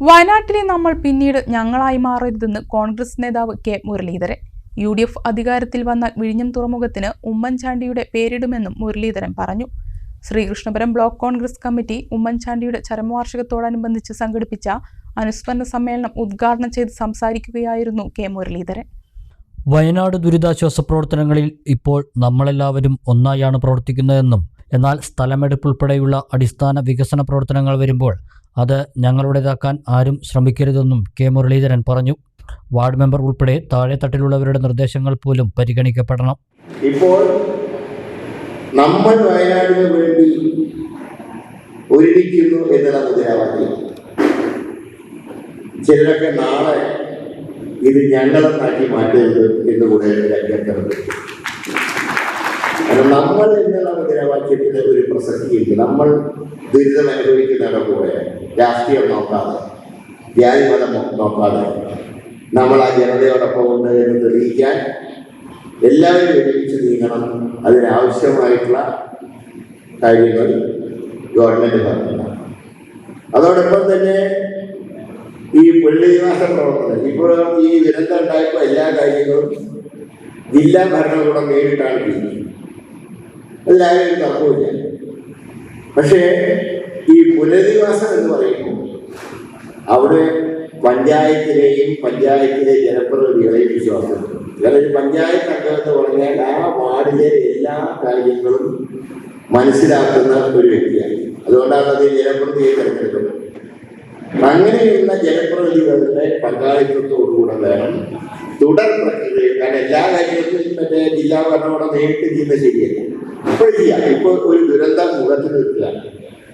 വയനാട്ടിലെ നമ്മൾ പിന്നീട് ഞങ്ങളായി മാറരുതെന്ന് കോൺഗ്രസ് നേതാവ് K Muraleedharan. U D F അധികാരത്തിൽ വന്ന വിഴിഞ്ഞം തുറമുഖത്തിന് ഉമ്മൻചാണ്ടിയുടെ പേരിടുമെന്നും മുരളീധരൻ പറഞ്ഞു. ശ്രീകൃഷ്ണപുരം ബ്ലോക്ക് കോൺഗ്രസ് കമ്മിറ്റി ഉമ്മൻചാണ്ടിയുടെ ചരമവാർഷികത്തോടനുബന്ധിച്ച് സംഘടിപ്പിച്ച അനുസ്മരണ സമ്മേളനം ഉദ്ഘാടനം ചെയ്ത് സംസാരിക്കുകയായിരുന്നു കെ മുരളീധരൻ. വയനാട് ദുരിതാശ്വാസ പ്രവർത്തനങ്ങളിൽ ഇപ്പോൾ നമ്മളെല്ലാവരും ഒന്നായാണ് പ്രവർത്തിക്കുന്നതെന്നും എന്നാൽ സ്ഥലമെടുപ്പ് ഉൾപ്പെടെയുള്ള അടിസ്ഥാന വികസന പ്രവർത്തനങ്ങൾ വരുമ്പോൾ അത് ഞങ്ങളുടേതാക്കാൻ ആരും ശ്രമിക്കരുതെന്നും കെ മുരളീധരൻ പറഞ്ഞു. വാർഡ് മെമ്പർ ഉൾപ്പെടെ താഴെത്തട്ടിലുള്ളവരുടെ നിർദ്ദേശങ്ങൾ പോലും പരിഗണിക്കപ്പെടണം. ഇപ്പോൾ നമ്മൾ വയനാടിന് വേണ്ടി ഒരുമിക്കുന്നു എന്നുള്ള മുദ്രാവാക്യം ചിലരൊക്കെ നാളെ ഇത് ഞങ്ങളെന്നാക്കി മാറ്റരുത് എന്ന് കൂടെ കാരണം നമ്മൾ എന്നുള്ള മുദ്രാവാക്യത്തിന് ഒരു പ്രസക്തിയില്ല നമ്മൾ ദുരിതം അനുഭവിക്കുന്നവരുടെ കൂടെ രാഷ്ട്രീയം നോക്കാതെ ജാതിമതം നോക്കാതെ നമ്മൾ ആ ജനതയോടൊപ്പം ഉണ്ട് എന്ന് തെളിയിക്കാൻ എല്ലാവരും ഒരുമിച്ച് നീങ്ങണം. അതിനാവശ്യമായിട്ടുള്ള കാര്യങ്ങൾ ഗവൺമെന്റ് പറഞ്ഞില്ല അതോടൊപ്പം തന്നെ ഈ പുള്ളിനിവാസ പ്രവർത്തനം ഇപ്പോൾ ഈ ദുരന്തം ഉണ്ടായപ്പോൾ എല്ലാ കാര്യങ്ങളും ജില്ലാ ഭരണകൂടം നേരിട്ടാണ് ചെയ്യുന്നത്. അതിലാരും ഒരു തർക്കമില്ല പക്ഷേ ഈ പുനരധിവാസം എന്ന് പറയുമ്പോൾ അവിടെ പഞ്ചായത്തിലെയും പഞ്ചായത്തിലെ ജനപ്രതിനിധികളെയും വിശ്വാസമുണ്ട്. കാരണം പഞ്ചായത്ത് അംഗം എന്ന് പറഞ്ഞാൽ ആ വാർഡിലെ എല്ലാ കാര്യങ്ങളും മനസ്സിലാക്കുന്ന ഒരു വ്യക്തിയാണ്. അതുകൊണ്ടാണ് അത് ജനപ്രതിയെ തിരഞ്ഞെടുക്കുന്നത്. അങ്ങനെയുള്ള ജനപ്രതിനിധികളുടെ പങ്കാളിത്തത്തോടുകൂടെ വേണം തുടർ പ്രക്രിയ കാരണം എല്ലാ കാര്യങ്ങൾക്കും മറ്റേ ജില്ലാ ഭരണകൂടം നേരിട്ട് ചെയ്യുന്നത് ശരിയല്ല. ഇപ്പോൾ ഇപ്പൊ ഒരു ദുരന്തം മുഖത്ത് നിൽക്കുകയാണ്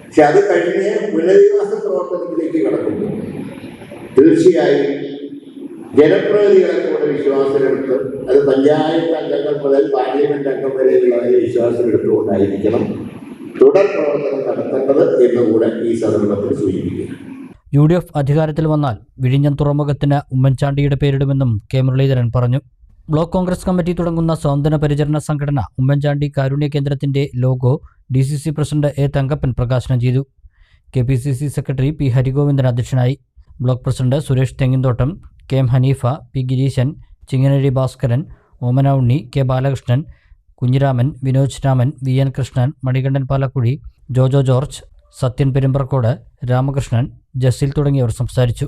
പക്ഷെ അത് കഴിഞ്ഞ് പുനരധിവാസ പ്രവർത്തനത്തിലേക്ക് കടക്കുന്നു. തീർച്ചയായും ജനപ്രതിനിധികളെ കൂടെ വിശ്വാസമെടുത്ത് അത് പഞ്ചായത്ത് അംഗങ്ങൾ മുതൽ പാർലമെന്റ് അംഗം വരെയുള്ളവരെ വിശ്വാസമെടുത്തുകൊണ്ടായിരിക്കണം തുടർ പ്രവർത്തനം നടത്തേണ്ടത് എന്നുകൂടെ ഈ സന്ദർഭത്തിൽ സൂചിപ്പിക്കുന്നു. യു ഡി എഫ് അധികാരത്തിൽ വന്നാൽ വിഴിഞ്ഞം തുറമുഖത്തിന് ഉമ്മൻചാണ്ടിയുടെ പേരിടുമെന്നും കെ മുരളീധരൻ പറഞ്ഞു. ബ്ലോക്ക് കോൺഗ്രസ് കമ്മിറ്റി തുടങ്ങുന്ന സ്വാതന്ത്ര്യ പരിചരണ സംഘടന ഉമ്മൻചാണ്ടി കാരുണ്യ കേന്ദ്രത്തിന്റെ logo D C C president A Thankappan പ്രകാശനം ചെയ്തു. K P C C secretary P Harigovindan അധ്യക്ഷനായി. Block president Suresh Thenginthottam K M Haneefa P Gireesan ചിങ്ങനഴി Bhaskaran Omana Unni K Balakrishnan Kunhiraman Vinod Raman V N Krishnan Manikandan Palakkuzhi Jojo George Sathyan Perumbarakode Ramakrishnan Jaseel തുടങ്ങിയവർ സംസാരിച്ചു.